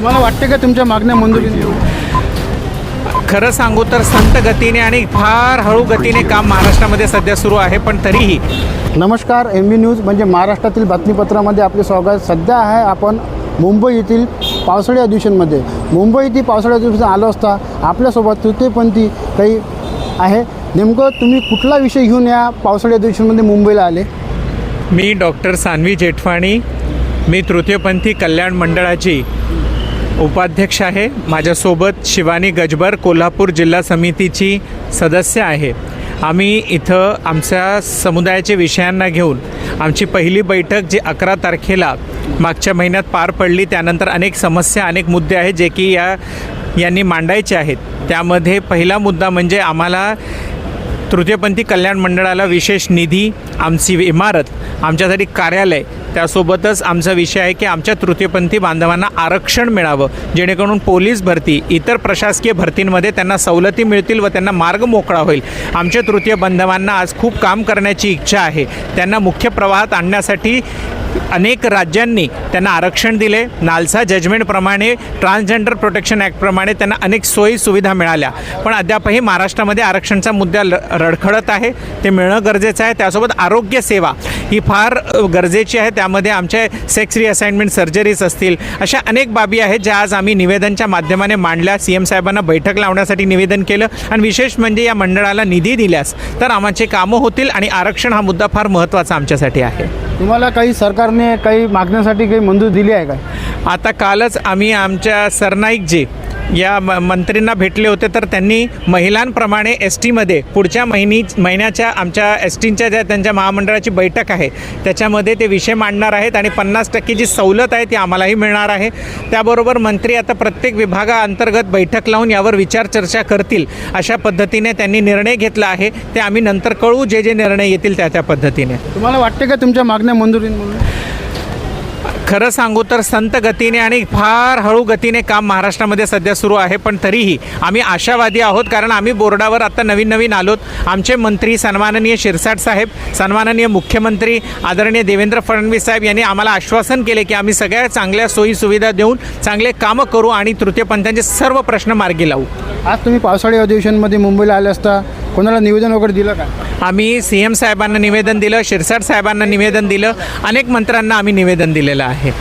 तुम्हाला वाटते का तुमच्या मागण्या मंजुरी खरं सांगू तर संत गतीने आणि फार हळू गतीने काम महाराष्ट्रामध्ये सध्या सुरू आहे पण तरीही नमस्कार एम बी न्यूज म्हणजे महाराष्ट्रातील बातमीपत्रामध्ये आपले स्वागत. सध्या आहे आपण मुंबई येथील पावसाळी अधिवेशनमध्ये. मुंबई येथील पावसाळी अधिवेशन आलो असता आपल्यासोबत तृतीयपंथी काही आहे. नेमकं तुम्ही कुठला विषय घेऊन या पावसाळी अधिवेशनमध्ये मुंबईला आले? मी डॉक्टर सान्वी जेठवाणी मी तृतीयपंथी कल्याण मंडळाची. उपाध्यक्ष आहे. माझ्यासोबत शिवानी गजबर कोल्हापूर जिल्हा समितीची सदस्य आहे. आम्ही इथं आमच्या समुदायाच्या विषयांना घेऊन आमची पहिली बैठक जी अकरा तारखेला मागच्या महिन्यात पार पडली त्यानंतर अनेक समस्या अनेक मुद्दे आहेत जे की या यांनी मांडायचे आहेत. त्यामध्ये पहिला मुद्दा म्हणजे आम्हाला तृतीयपंथी कल्याण मंडळाला विशेष निधी आमची इमारत आमच्यासाठी कार्यालय त्यासोबतच आमचा विषय आहे की आमच्या तृतीयपंथी बांधवांना आरक्षण मिळावं जेणेकरून पोलीस भरती इतर प्रशासकीय भरतींमध्ये त्यांना सवलती मिळतील व त्यांना मार्ग मोकळा होईल. आमच्या तृतीय बांधवांना आज खूप काम करण्याची इच्छा आहे. त्यांना मुख्य प्रवाहात आणण्यासाठी अनेक राज्यांनी त्यांना आरक्षण दिले. नालसा जजमेंटप्रमाणे ट्रान्सजेंडर प्रोटेक्शन ॲक्टप्रमाणे त्यांना अनेक सोयी सुविधा मिळाल्या. पण अद्यापही महाराष्ट्रामध्ये आरक्षणचा मुद्दा ल रडखडत आहे. ते मिळणं गरजेचं आहे. त्यासोबत आरोग्य सेवा ही फार गरजेची आहे. त्यामध्ये आमच्या सेक्स रिअसाइनमेंट सर्जरीज असतील अशा अनेक बाबी आहेत ज्या आज आम्ही निवेदनच्या माध्यमाने मांडल्या. सी एम साहेबांना बैठक लावण्यासाठी निवेदन केलं आणि विशेष म्हणजे या मंडळाला निधी दिल्यास तर आमचे कामं होतील आणि आरक्षण हा मुद्दा फार महत्त्वाचा आमच्यासाठी आहे. तुम्हाला काही सरकारने काही मागण्यासाठी काही मंजूर दिली आहे का? आता कालच आम्ही आमच्या सरनाईक जे या म मंत्रींना भेटले होते तर त्यांनी महिलांप्रमाणे एस टीमध्ये पुढच्या महिनी महिन्याच्या आमच्या एस टींच्या ज्या त्यांच्या महामंडळाची बैठक आहे त्याच्यामध्ये ते विषय मांडणार आहेत आणि पन्नास टक्के जी सवलत आहे ती आम्हालाही मिळणार आहे. त्याबरोबर मंत्री आता प्रत्येक विभागाअंतर्गत बैठक लावून यावर विचार चर्चा करतील अशा पद्धतीने त्यांनी निर्णय घेतला आहे. ते आम्ही नंतर कळू जे जे निर्णय येतील त्या त्या पद्धतीने. तुम्हाला वाटते का तुमच्या मागण्या मंजुरी म्हणून? खरं सांगू तर संत गतीने आणि फार हळू गतीने काम महाराष्ट्रामध्ये सध्या सुरू आहे पण तरीही आम्ही आशावादी आहोत कारण आम्ही बोर्डावर आता नवीन नवीन आलोत. आमचे मंत्री सन्माननीय शिरसाट साहेब सन्माननीय मुख्यमंत्री आदरणीय देवेंद्र फडणवीस साहेब यांनी आम्हाला आश्वासन केले की आम्ही सगळ्या चांगल्या सोयी सुविधा देऊन चांगले कामं करू आणि तृतीयपंथांचे सर्व प्रश्न मार्गी लावू. आज तुम्ही पावसाळी अधिवेशनमध्ये मुंबईला आले असता कोणाला निवेदन वगैरे दिलं का? आम्ही सी एम साहेबांना निवेदन दिलं शिरसाट साहेबांना निवेदन दिलं अनेक मंत्र्यांना आम्ही निवेदन दिलेलं आहे.